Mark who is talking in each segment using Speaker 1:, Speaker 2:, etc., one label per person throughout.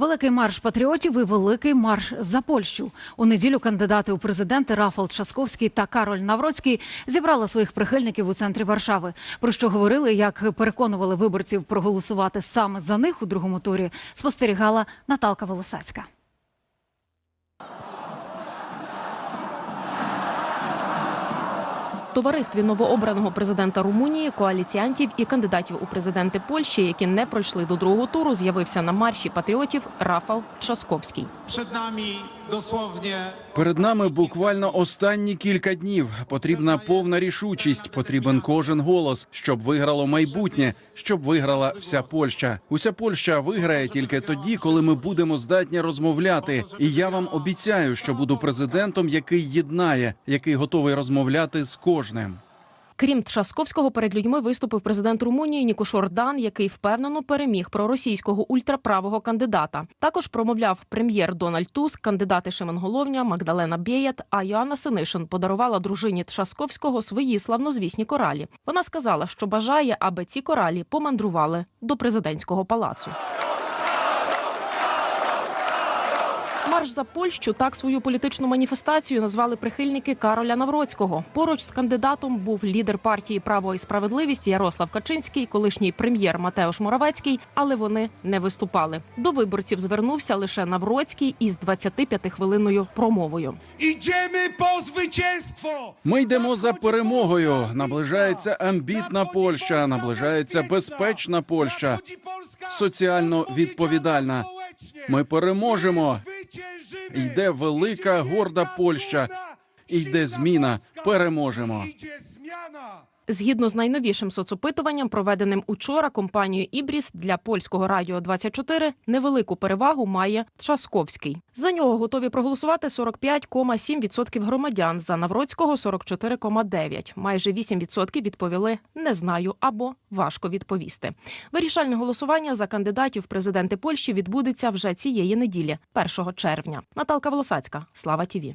Speaker 1: Великий марш патріотів і великий марш за Польщу. У неділю кандидати у президенти Рафал Часковський та Кароль Навроцький зібрали своїх прихильників у центрі Варшави. Про що говорили, як переконували виборців проголосувати саме за них у другому турі, спостерігала Наталка Волосацька.
Speaker 2: Товаристві новообраного президента Румунії, коаліціантів і кандидатів у президенти Польщі, які не пройшли до другого туру, з'явився на марші патріотів Рафал Трzaskowski.
Speaker 3: Перед dosłownie
Speaker 4: Перед нами буквально останні кілька днів. Потрібна повна рішучість. Потрібен кожен голос, щоб виграло майбутнє, щоб виграла вся Польща. Уся Польща виграє тільки тоді, коли ми будемо здатні розмовляти. І я вам обіцяю, що буду президентом, який єднає, який готовий розмовляти з кожним.
Speaker 2: Крім Трzaskowського, перед людьми виступив президент Румунії Нікош Ордан, який впевнено переміг проросійського ультраправого кандидата. Також промовляв прем'єр Дональд Туск, кандидати Шимон Головня, Магдалена Бєєт, а Йоанна Синишин подарувала дружині Трzaskowського свої славнозвісні коралі. Вона сказала, що бажає, аби ці коралі помандрували до президентського палацу. Марш за Польщу так свою політичну маніфестацію назвали прихильники Кароля Навроцького. Поруч з кандидатом був лідер партії Право і справедливість Ярослав Качинський, колишній прем'єр Матеуш Моравецький, але вони не виступали. До виборців звернувся лише Навроцький із 25-хвилинною промовою.
Speaker 4: Ми йдемо за перемогою. Наближається амбітна Польща, наближається безпечна Польща, соціально відповідальна. Ми переможемо. Йде велика горда Польща. Йде зміна. Переможемо.
Speaker 2: Згідно з найновішим соцопитуванням, проведеним учора компанією Ібріс для польського радіо 24, невелику перевагу має Трzaskowський. За нього готові проголосувати 45,7% громадян. За Навроцького 44,9%. Майже 8% відповіли не знаю або важко відповісти. Вирішальне голосування за кандидатів президенти Польщі відбудеться вже цієї неділі, 1 червня. Наталка Волосацька, Слава Тіві.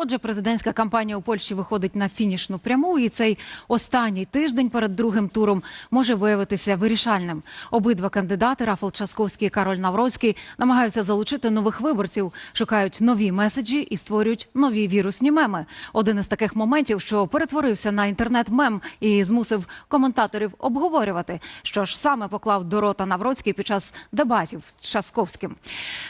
Speaker 1: Отже, президентська кампанія у Польщі виходить на фінішну пряму, і цей останній тиждень перед другим туром може виявитися вирішальним. Обидва кандидати Рафал Часковський і Кароль Навроцький намагаються залучити нових виборців, шукають нові меседжі і створюють нові вірусні меми. Один із таких моментів, що перетворився на інтернет-мем і змусив коментаторів обговорювати, що ж саме поклав до рота Навроцький під час дебатів з Часковським.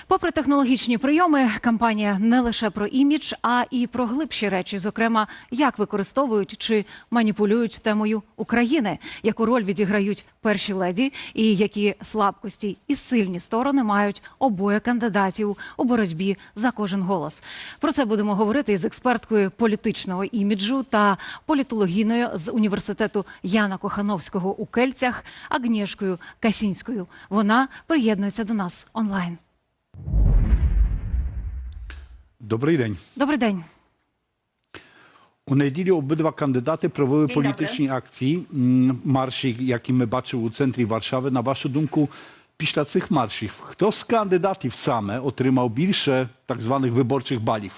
Speaker 1: Попри технологічні прийоми, кампанія не лише про імідж, а і про глибші речі, зокрема, як використовують чи маніпулюють темою України, яку роль відіграють перші леді, і які слабкості і сильні сторони мають обоє кандидатів у боротьбі за кожен голос. Про це будемо говорити із експерткою політичного іміджу та політологіною з університету Яна Кохановського у Кельцях Агнєшкою Касінською. Вона приєднується до нас онлайн.
Speaker 5: Добрий день.
Speaker 1: Добрий день.
Speaker 5: У неділю обидва кандидати провели політичні акції. М, Марші, які ми бачили у центрі Варшави. На вашу думку, після цих маршів, хто з кандидатів саме отримав більше так званих виборчих балів?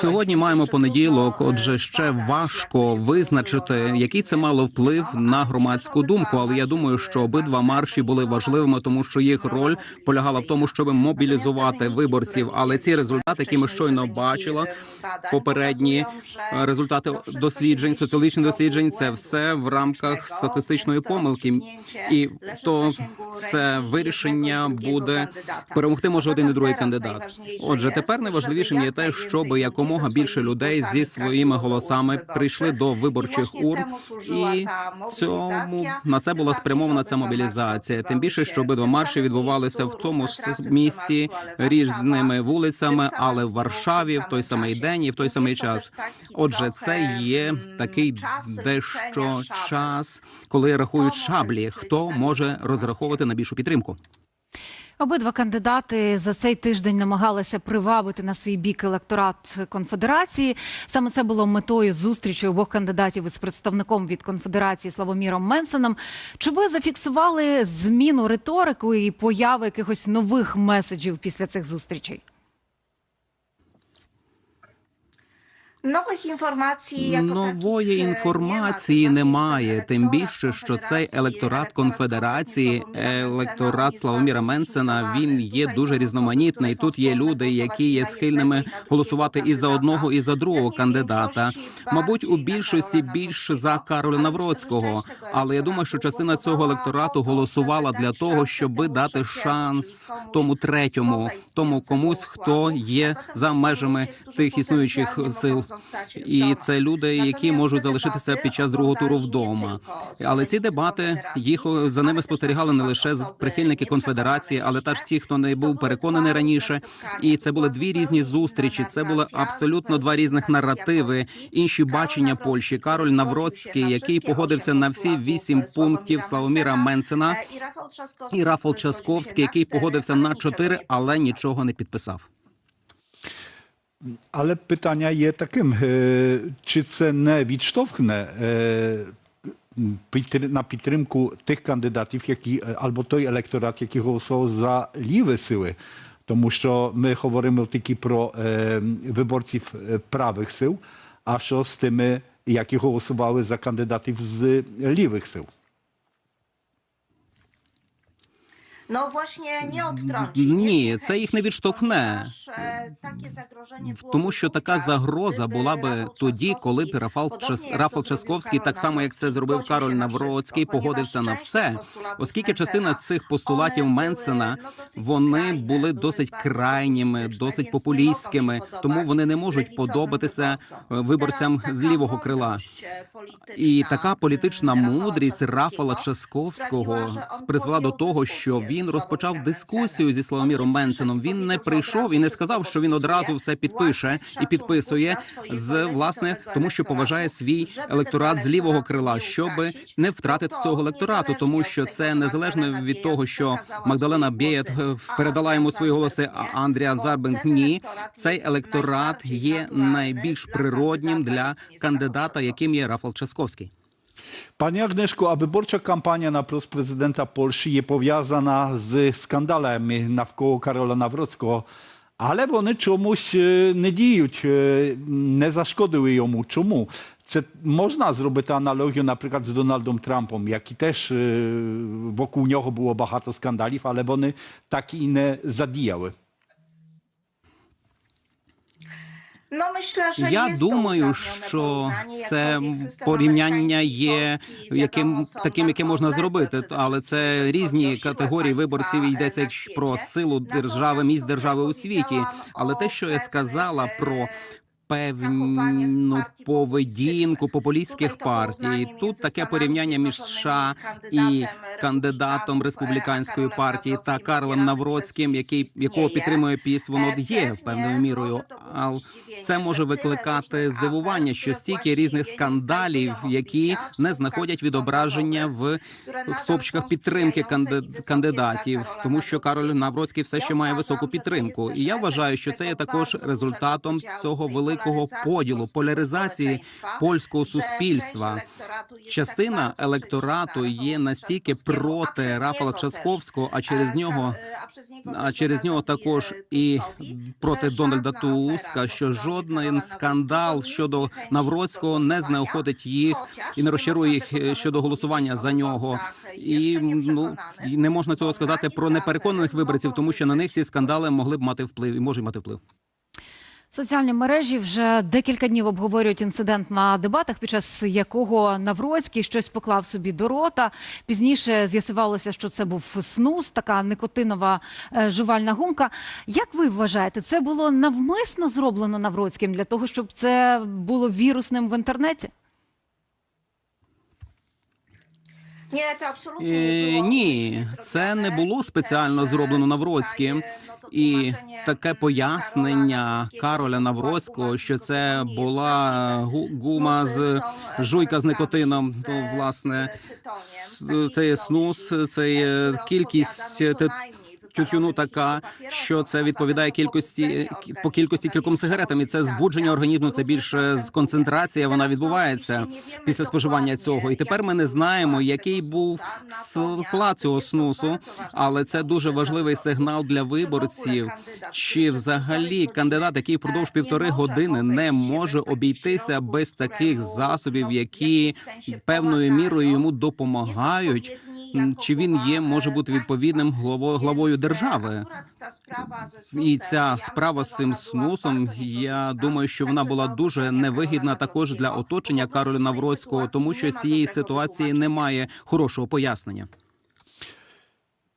Speaker 6: Сьогодні маємо понеділок. Отже, ще важко визначити, який це мало вплив на громадську думку. Але я думаю, що обидва марші були важливими, тому що їх роль полягала в тому, щоб мобілізувати виборців. Але ці результати, які ми щойно бачили, попередні е, результати досліджень, соціологічних досліджень, це все в рамках статистичної помилки, і то це вирішення буде перемогти може один і другий кандидат. Отже, тепер найважливішим те, щоб якомога більше людей зі своїми голосами прийшли до виборчих урн, і цьому на це була спрямована ця мобілізація. Тим більше, що обидва марші відбувалися в тому ж місці різними вулицями, але в Варшаві в той самий день і в той самий час. Отже, це є такий дещо час, коли рахують шаблі, хто може розраховувати на більшу підтримку.
Speaker 1: Обидва кандидати за цей тиждень намагалися привабити на свій бік електорат конфедерації. Саме це було метою зустрічі обох кандидатів із представником від конфедерації Славоміром Менсеном. Чи ви зафіксували зміну риторику і появи якихось нових меседжів після цих зустрічей?
Speaker 7: Nowych informacji jako
Speaker 6: Нової
Speaker 7: e,
Speaker 6: інформації немає. Тим більше, що цей електорат конфедерації, електорат Славоміра Менсена, він є дуже різноманітний. Тут є люди, які є схильними голосувати і за одного, і за другого кандидата. Мабуть, у більшості
Speaker 7: Nawrockiego,
Speaker 6: за Кароля Навроцького. Але я думаю, що частина цього електорату голосувала для того, щоб дати шанс тому третьому, тому комусь, хто є за межами тих існуючих сил. І це люди, які можуть залишитися під час другого туру вдома. Але ці дебати їх за ними спостерігали не лише з прихильники конфедерації, але
Speaker 7: nieprzekonane
Speaker 6: теж ті, хто не був переконаний раніше. І це були дві різні зустрічі. Це були абсолютно два різних наративи, інші бачення Польщі. Кароль Навроцький, який погодився на всі вісім пунктів Славоміра
Speaker 7: і Rafał
Speaker 6: і Рафал Часковський, який погодився на чотири, але нічого не підписав.
Speaker 5: Ale pytania je takim, e, czy це не відштовхне е, підтр- на підтримку тих кандидатів, які е, або той електорат, який голосував за ліві сили. Тому що ми говоримо тільки про е, виборців е, правих сил, а що з тими, які голосували за кандидатів з лівих сил.
Speaker 7: No właśnie nie odtrąci.
Speaker 6: Ні, це їх не відштовхне.
Speaker 7: e,
Speaker 6: Тому що така загроза була би тоді, коли б Рафал Час Рафал Часковський, так само як це зробив Кароль Навроцький, погодився на все, оскільки частина цих постулатів Менсена вони були досить крайніми, досить популістськими, тому вони не можуть подобатися виборцям з лівого крила.
Speaker 7: e,
Speaker 6: І така політична мудрість Рафала Часковського призвела до того, що
Speaker 7: z
Speaker 6: він розпочав дискусію зі Славоміром Менсеном. Він не прийшов і не сказав, що він одразу все підпише і підписує
Speaker 7: з
Speaker 6: власне, тому що поважає свій електорат з лівого крила, щоб не втратити цього електорату, тому що це незалежно від того, що Магдалена Бєєт е, передала йому свої голоси, а Андріан Зарбенк ні. Цей електорат є найбільш природнім для кандидата, яким є Рафал Часковський.
Speaker 5: Panie Agnieszko, a wyborcza kampania na prost prezydenta Polski jest powiązana z skandalami навколо Karola Nawrockiego, але вони чомусь е, не діють, е, не зашкодили йому. Чому? Це можна зробити аналогію, наприклад, з Дональдом Трампом, який теж е, вокруг нього було багато скандалів, але вони так і не задіяли.
Speaker 6: Я думаю, що це порівняння є яким таким, яке можна зробити, але це різні категорії виборців.
Speaker 7: e,
Speaker 6: Йдеться про силу держави, місць держави у світі. Але те, що я сказала
Speaker 7: e,
Speaker 6: про певну поведінку популістських партій. Тут таке порівняння між США і кандидатом республіканської партії та Карлом Навроцьким, який якого підтримує піс, воно
Speaker 7: Е,
Speaker 6: є певною мірою. Але це може викликати здивування, що стільки різних скандалів, які не знаходять відображення в
Speaker 7: są
Speaker 6: підтримки кандидатів, тому що Кароль Навроцький все ще має високу підтримку. І я вважаю, що це є також результатом цього
Speaker 7: tej
Speaker 6: великого поділу, поляризації польського суспільства. Частина електорату є настільки проти Рафала Часковського, а
Speaker 7: e,
Speaker 6: через нього а через нього також
Speaker 7: e,
Speaker 6: і проти Дональда Туска, що жоден скандал щодо Навроцького не знеохотить їх і не розчарує їх е, щодо голосування за нього. І ну не можна цього сказати про непереконаних виборців, тому що на них ці скандали могли б мати вплив і можуть мати вплив.
Speaker 1: Соціальні мережі вже декілька днів обговорюють інцидент на дебатах, під час якого Навроцький щось поклав собі до рота. Пізніше з'ясувалося, що це був снус, така никотинова е, жувальна гумка. Як ви вважаєте, це було навмисно зроблено Навроцьким для того, щоб це було вірусним в інтернеті?
Speaker 7: Nie, to absolutnie nie
Speaker 6: Е, Ні, це не було спеціально зроблено
Speaker 7: e,
Speaker 6: Навроцьким.
Speaker 7: e,
Speaker 6: І таке
Speaker 7: mm,
Speaker 6: пояснення Кароля Навроцького, що це була гума з
Speaker 7: e,
Speaker 6: жуйка з никотином, то
Speaker 7: e,
Speaker 6: власне це є снус, це
Speaker 7: e,
Speaker 6: є кількість тютюну така, що це відповідає кількості по кількості кільком сигаретам. І це збудження організму. Це більше з концентрація. Вона відбувається після споживання цього. І тепер ми не знаємо, який був склад цього снусу, але це дуже важливий сигнал для виборців. Чи взагалі кандидат, який впродовж півтори години не може обійтися без таких засобів, які певною мірою йому допомагають? Чи він є, може бути відповідним главою главою держави? І ця справа з цим снусом, я думаю, що вона була дуже невигідна також для оточення Кароля Навроцького, тому що цієї ситуації немає хорошого пояснення.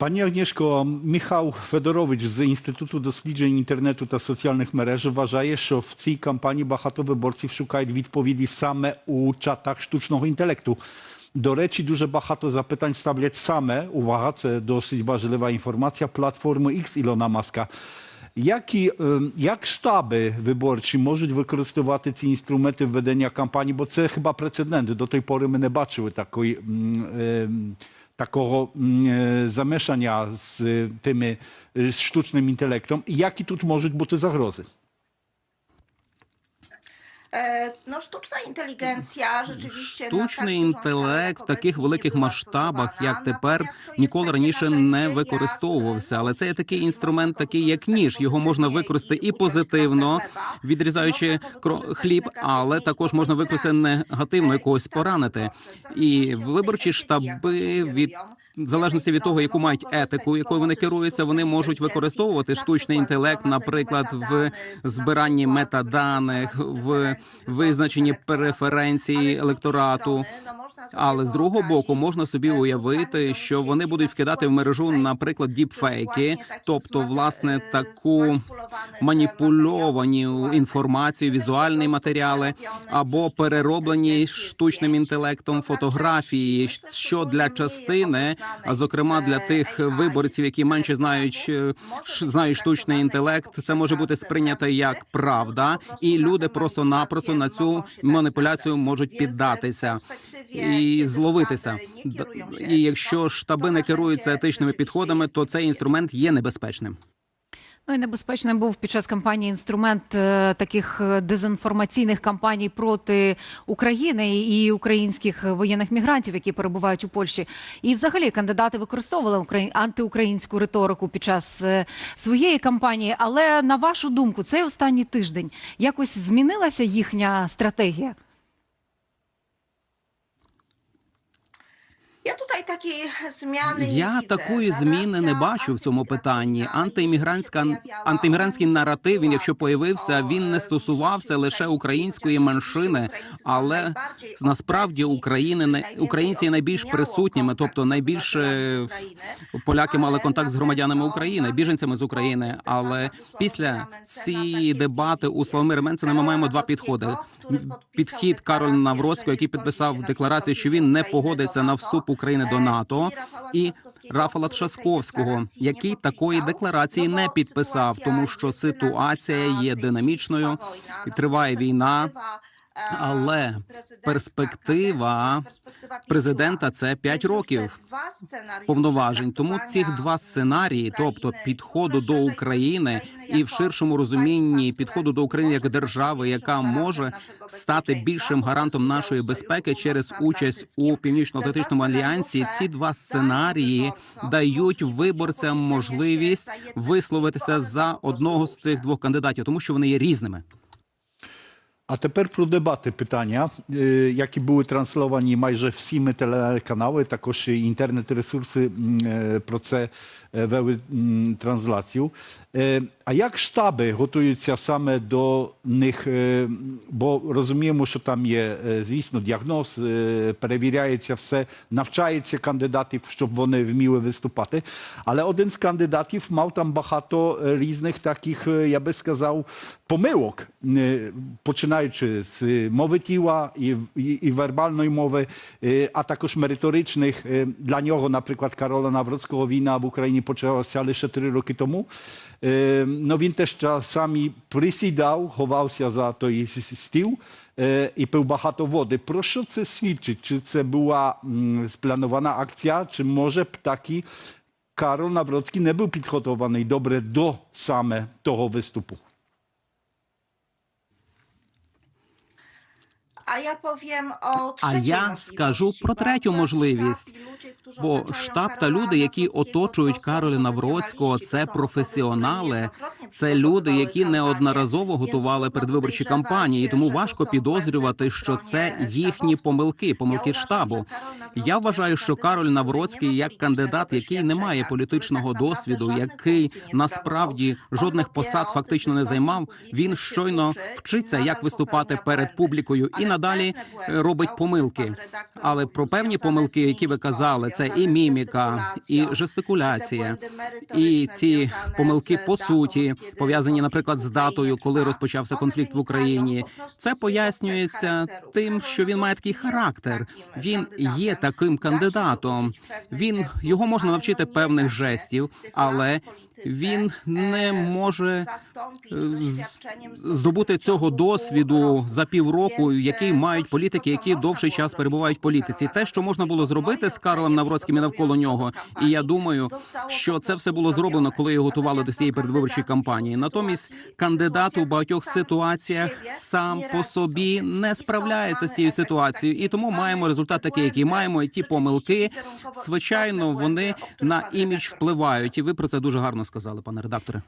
Speaker 5: Пані Агнішко, Михайло Федорович з Інституту досліджень інтернету та соціальних мереж вважає, що в цій кампанії багато виборців шукають відповіді саме у чатах штучного інтелекту. До речі, дуже багато запитань ставлять саме, увага, це досить важлива інформація, платформи X Ілона Маска. Які, ем, як штаби виборчі можуть використовувати ці інструменти ведення кампанії? Бо це хіба прецедент. До тої пори ми не бачили такої, м, ем, такого м, е, замешання з е, тими е, з штучним інтелектом. І Які тут можуть бути загрози?
Speaker 7: E, No, sztuczna inteligencja rzeczywiście.
Speaker 6: Штучний інтелект в таких великих масштабах, як тепер, ніколи раніше не використовувався. Але це є такий інструмент, такий як ніж. Його можна використати і позитивно, відрізаючи хліб, але також можна використати негативно якогось поранити. І виборчі штаби від в залежності від того, яку мають етику, якою вони керуються, вони можуть використовувати штучний інтелект, наприклад, в збиранні метаданих, в визначенні преференцій електорату. Але з другого боку можна собі уявити, що вони будуть вкидати в мережу, наприклад, діпфейки, тобто власне таку маніпульовані інформацію, візуальні матеріали або перероблені штучним інтелектом фотографії, що для частини, а зокрема для тих виборців, які менше знають е, знають штучний інтелект, це може бути сприйнято як правда, і люди просто-напросто на цю маніпуляцію можуть піддатися і зловитися. І якщо штаби не керуються етичними підходами, то цей інструмент є небезпечним.
Speaker 1: Ну і небезпечним був під час кампанії інструмент е, таких е, дезінформаційних кампаній проти України і українських воєнних мігрантів, які перебувають у Польщі. І взагалі кандидати використовували украї- антиукраїнську риторику під час е, своєї кампанії. Але на вашу думку, цей останній тиждень якось змінилася їхня стратегія?
Speaker 7: Tutaj takiej zmiany nie
Speaker 6: Я такої зміни не бачу в цьому питанні. Антиіммігрантська антиіммігрантський наратив, він якщо появився, він не стосувався лише української меншини, але насправді України не українці є найбільш присутніми, тобто найбільше поляки мали контакт з громадянами України, біженцями з України. Але після ці дебати у Славомира Менцена ми маємо два підходи. Підхід Кароль Навроцького, який підписав декларацію, що він не погодиться на вступ України до НАТО, і Рафала Тршасковського, який такої декларації не підписав, тому що ситуація є динамічною і триває війна. Але перспектива президента це 5 років повноважень. Тому ці два сценарії, тобто підходу до України і в ширшому розумінні підходу до України як держави, яка може стати більшим гарантом нашої безпеки через участь у північно-атлантичному альянсі. Ці два сценарії дають виборцям можливість висловитися за одного з цих двох кандидатів, тому що вони є різними.
Speaker 5: А тепер про дебати питання, е, які були трансловані майже всіми телеканали, також і інтернет-ресурси м, е, про це е, вели м, трансляцію. Е, А як штаби готуються саме до них? Е, Бо розуміємо, що там є, е, звісно, діагноз, перевіряється все, навчається кандидатів, щоб вони вміли виступати. Але один з кандидатів мав там багато різних таких, я би сказав, помилок, починаючи з мови тіла і, і, і вербальної мови, а також. Е, Для нього, наприклад, Карола Навроцького війна в Україні почалася лише три роки тому. Е, Ну, він теж часами присідав, ховався за той с- стіл е, і пив багато води. Про що це свідчить? Чи це була м, спланована акція, чи може б такі Karol Nawrocki nie był підготowany добре до саме того виступу.
Speaker 7: A ja powiem o
Speaker 6: А я скажу про третю можливість. Бо штаб та люди, які оточують
Speaker 7: są
Speaker 6: Навроцького, це професіонали. Це люди, які неодноразово готували передвиборчі кампанії. Тому важко підозрювати, що це їхні помилки, помилки штабу. Я вважаю, що Кароль Навроцький, як кандидат, який не має політичного досвіду, який насправді жодних посад фактично не займав. Він щойно вчиться, як виступати перед публікою, і
Speaker 7: Але
Speaker 6: надалі робить помилки. Але про певні помилки, які ви казали, це і міміка, і жестикуляція, і ці помилки по суті пов'язані, наприклад, з датою, коли розпочався конфлікт в Україні. Це пояснюється тим, що він має такий характер. Він є таким кандидатом. Він його можна навчити певних жестів, але він не
Speaker 7: е,
Speaker 6: може е, здобути цього досвіду за півроку, який
Speaker 7: е,
Speaker 6: мають політики, які довший час перебувають в політиці. Те, що можна було зробити з Карлом Навроцьким і навколо нього. І я думаю, що це все було зроблено, коли його готували до цієї передвиборчої кампанії. Натомість кандидат у багатьох ситуаціях сам по собі не справляється з цією ситуацією. І тому маємо результат такий, який маємо. І ті помилки, звичайно, вони на імідж впливають. І ви про це дуже гарно сказали, пане редакторе.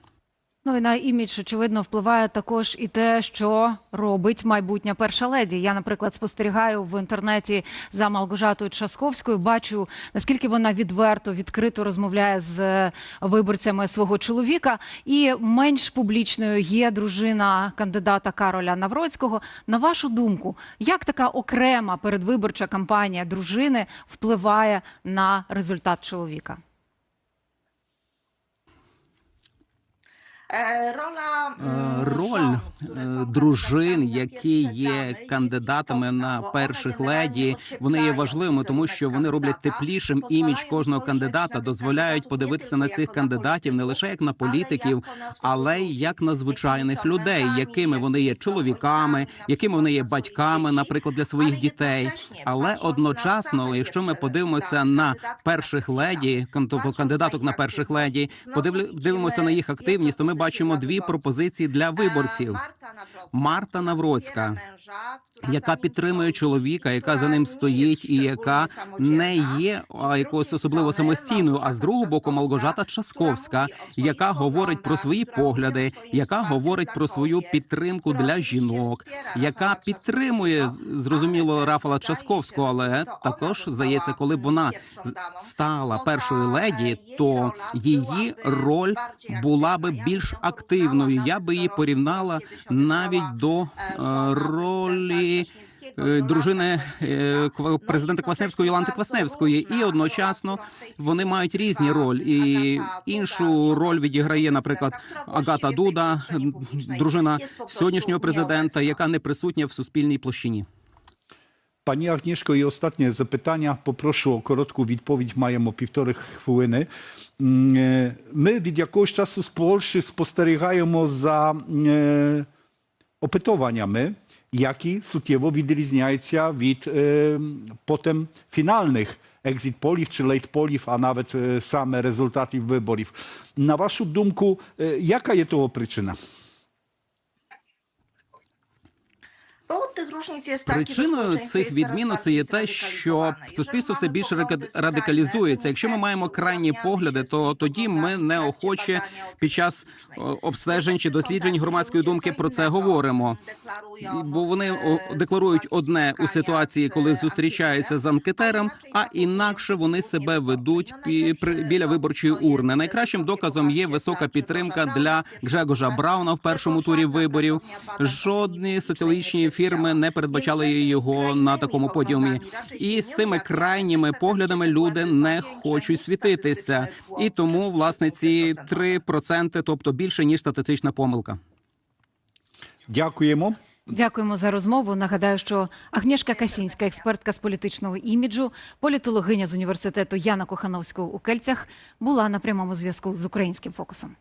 Speaker 1: Ну і на імідж, очевидно, впливає також і те, що робить майбутня перша леді. Я, наприклад, спостерігаю в інтернеті за Малгожатою Часковською, бачу наскільки вона відверто, відкрито розмовляє з виборцями свого чоловіка. І менш публічною є дружина кандидата Кароля Навроцького. На вашу думку, як така окрема передвиборча кампанія дружини впливає на результат чоловіка?
Speaker 7: Е, Роla,
Speaker 6: Е,
Speaker 7: м,
Speaker 6: Роль дружин, які є кандидатами на перших леді, вони є важливими, тому що вони роблять теплішим імідж кожного кандидата, дозволяють подивитися на цих кандидатів не лише як на політиків, але й як на звичайних людей, якими вони є чоловіками, якими вони є батьками, наприклад, для своїх дітей. Але одночасно, якщо ми подивимося на перших леді, тобто кандидаток на перших леді,
Speaker 7: znowu
Speaker 6: подивлю- дивимося на їх активність, то ми бачимо дві пропозиції для виборців.
Speaker 7: Марта Навроцька,
Speaker 6: яка підтримує чоловіка, яка за ним стоїть, і яка не є
Speaker 7: другої
Speaker 6: особливо самостійною. А з другого боку, Малгожата Часковська, яка говорить про свої погляди, яка говорить про свою підтримку для жінок, яка підтримує зрозуміло Рафала Часковського, але також здається, коли б вона стала першою леді, то її роль була би більш активною. Я би її порівняла навіть до е, ролі е, дружини е, президента Квасневської Йоланти Квасневської, і одночасно вони мають різні роль. І іншу роль відіграє, наприклад, Агата Дуда, дружина сьогоднішнього президента, яка не присутня в суспільній площині.
Speaker 5: Zapytania. Poproszę o krótką odpowiedź, mają o półtorej chwiliny. Mm, e, My від jakiegoś czasu z Polski spostrzegaємо za e, опитуваннями, які суттєво відрізняються від е, потім фінальних екзит-полів чи лейт-полів, а навіть е, саме результатів виборів. На вашу думку, е, яка є того причина?
Speaker 7: Powód tych różnic jest taki, że
Speaker 6: Причиною цих відмінностей є те, що суспільство все більше радикалізується. Якщо ми маємо крайні погляди, то тоді ми неохоче під час обстежень чи досліджень громадської думки про це говоримо. Бо вони декларують одне у ситуації, коли зустрічаються з анкетером, а інакше вони себе ведуть біля виборчої урни. Найкращим доказом є висока підтримка для Гжегожа Брауна в першому турі виборів. Жодні соціологічні фірми не передбачали його на такому подіумі. І з тими крайніми поглядами люди не хочуть світитися. І тому власне ці 3%, тобто більше ніж статистична помилка.
Speaker 5: Дякуємо.
Speaker 1: Дякуємо за розмову. Нагадаю, що Агнєшка Касінська, експертка з політичного іміджу, політологиня з університету Яна Кохановського у Кельцях, була на прямому зв'язку з українським фокусом.